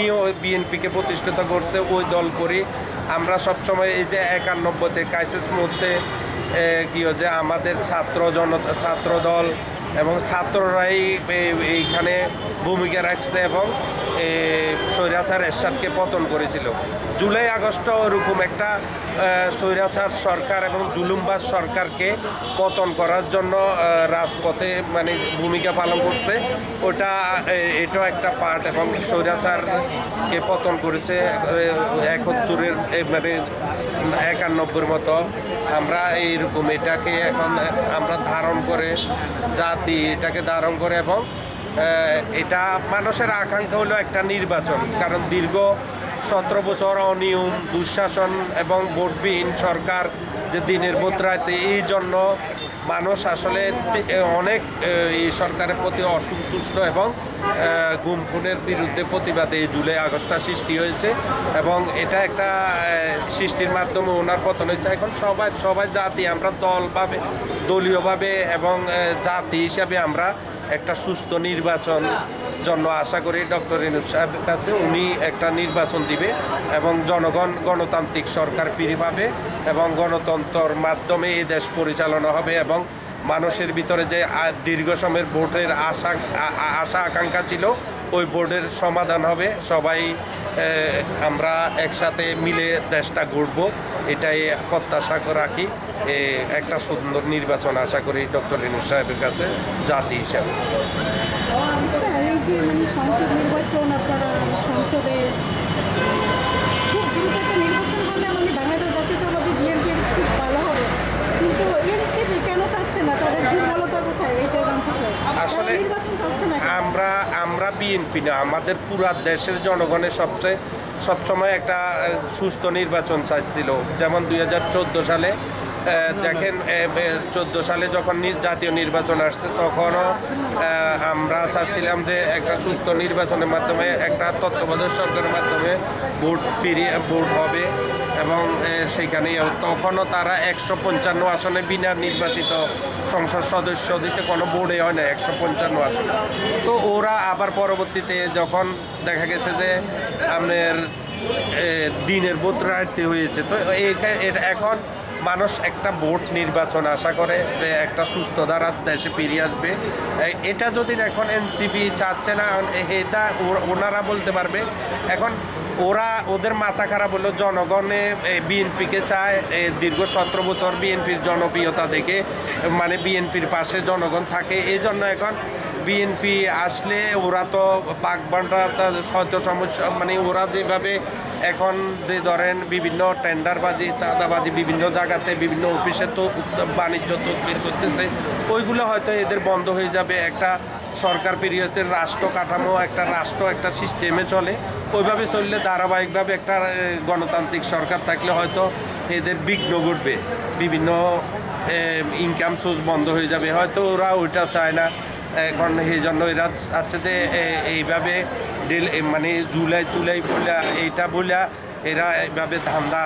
উনিও বিএনপিকে প্রতিষ্ঠিত করছে, ওই দল করি। আমরা সবসময় এই যে একানব্বইতে ক্রাইসিস মধ্যে কী যে আমাদের ছাত্র জনতা ছাত্র দল এবং ছাত্ররাই এইখানে ভূমিকা রাখছে এবং স্বৈরাচার এরশাদকে পতন করেছিল। জুলাই আগস্ট ওরকম একটা স্বৈরাচার সরকার এবং জুলুমবাজ সরকারকে পতন করার জন্য রাজপথে মানে ভূমিকা পালন করছে। ওটা এটাও একটা পার্ট এবং স্বৈরাচারকে পতন করেছে একত্তরের মানে একানব্বইয়ের মতো। আমরা এইরকম এটাকে এখন, আমরা ধারণ করে জাতি এটাকে ধারণ করে এবং এটা মানুষের আকাঙ্ক্ষা হলো একটা নির্বাচন। কারণ দীর্ঘ সতেরো বছর অনিয়ম, দুঃশাসন এবং ভোটবিহীন সরকার যে দিনের বোধরাইতে এই জন্য মানুষ আসলে অনেক এই সরকারের প্রতি অসন্তুষ্ট এবং গুম খুনের বিরুদ্ধে প্রতিবাদে এই জুলাই আগস্টটা সৃষ্টি হয়েছে এবং এটা একটা সৃষ্টির মাধ্যমে ওনার পতন হয়েছে। এখন সবাই সবাই জাতি, আমরা দলভাবে দলীয়ভাবে এবং জাতি হিসাবে আমরা একটা সুস্থ নির্বাচন জন্য আশা করি ডক্টর ইনুস সাহেবের কাছে উনি একটা নির্বাচন দিবে এবং জনগণ গণতান্ত্রিক সরকার ফিরে পাবে এবং গণতন্ত্রর মাধ্যমে এই দেশ পরিচালনা হবে এবং মানুষের ভিতরে যে দীর্ঘ সময়ের ভোটের আশা আশা আকাঙ্ক্ষা ছিল, ওই বোর্ডের সমাধান হবে। সবাই আমরা একসাথে মিলে দেশটা গড়ব, এটাই প্রত্যাশা রাখি। একটা সুন্দর নির্বাচন আশা করি ডক্টর ইনুস সাহেবের কাছে জাতি হিসাবে। যে মানে সংসদ নির্বাচন আপনারা সংসদে খুব দ্রুত একটা নির্বাচন হলে মানে বাংলাদেশ জাতীয়তাবাদী বিএনপি খুব ভালো হবে। কিন্তু এনসিপি কেন চাচ্ছে না? তাদের দুর্বলতা কোথায়? এইটা জানতে চাই। আসলে? আমরা আমরা বিএনপি না আমাদের পুরা দেশের জনগণের সবচেয়ে সবসময় একটা সুস্থ নির্বাচন চাইছিল। যেমন দুই হাজার চোদ্দ সালে দেখেন চোদ্দ সালে যখন জাতীয় নির্বাচন আসছে, তখনও আমরা চাচ্ছিলাম যে একটা সুস্থ নির্বাচনের মাধ্যমে, একটা তত্ত্বাবধায়ক সরকারের মাধ্যমে ভোট ফিরিয়ে, ভোট হবে এবং সেখানে তখনও তারা একশো পঞ্চান্ন আসনে বিনা নির্বাচিত সংসদ সদস্য দিতে কোনো বোর্ডে হয় না, একশো পঞ্চান্ন আসনে। তো ওরা আবার পরবর্তীতে যখন দেখা গেছে যে আপনার দিনের ভোট রাখতে হয়েছে, তো এখন মানুষ একটা ভোট নির্বাচন আশা করে যে একটা সুস্থ ধারার দেশে ফিরে আসবে। এটা যদি এখন এনসিপি চাচ্ছে না এটা ওনারা বলতে পারবে। এখন ওরা ওদের মাথা খারাপ হলো, জনগণে বিএনপিকে চায় দীর্ঘ সতেরো বছর বিএনপির জনপ্রিয়তা দেখে মানে বিএনপির পাশে জনগণ থাকে। এই জন্য এখন বিএনপি আসলে ওরা তো পাকবানরা হয়তো সমস্যা মানে ওরা যেভাবে এখন যে ধরেন বিভিন্ন টেন্ডারবাজি, চাঁদাবাজি বিভিন্ন জায়গাতে, বিভিন্ন অফিসে তো বাণিজ্য তদবির করতেছে, ওইগুলো হয়তো এদের বন্ধ হয়ে যাবে। একটা সরকার পিরিয়ডের রাষ্ট্র কাঠামো, একটা রাষ্ট্র, একটা সিস্টেমে চলে। ওইভাবে চললে ধারাবাহিকভাবে একটা গণতান্ত্রিক সরকার থাকলে হয়তো এদের বিঘ্ন ঘটবে। বিভিন্ন ইনকাম সোর্স বন্ধ হয়ে যাবে। হয়তো ওরা ওইটা চায় না। এখন সেই জন্য এরা আছে যে এইভাবে মানে জুলাই তুলাই বলে এইটা বলে এরা এইভাবে ধান্দা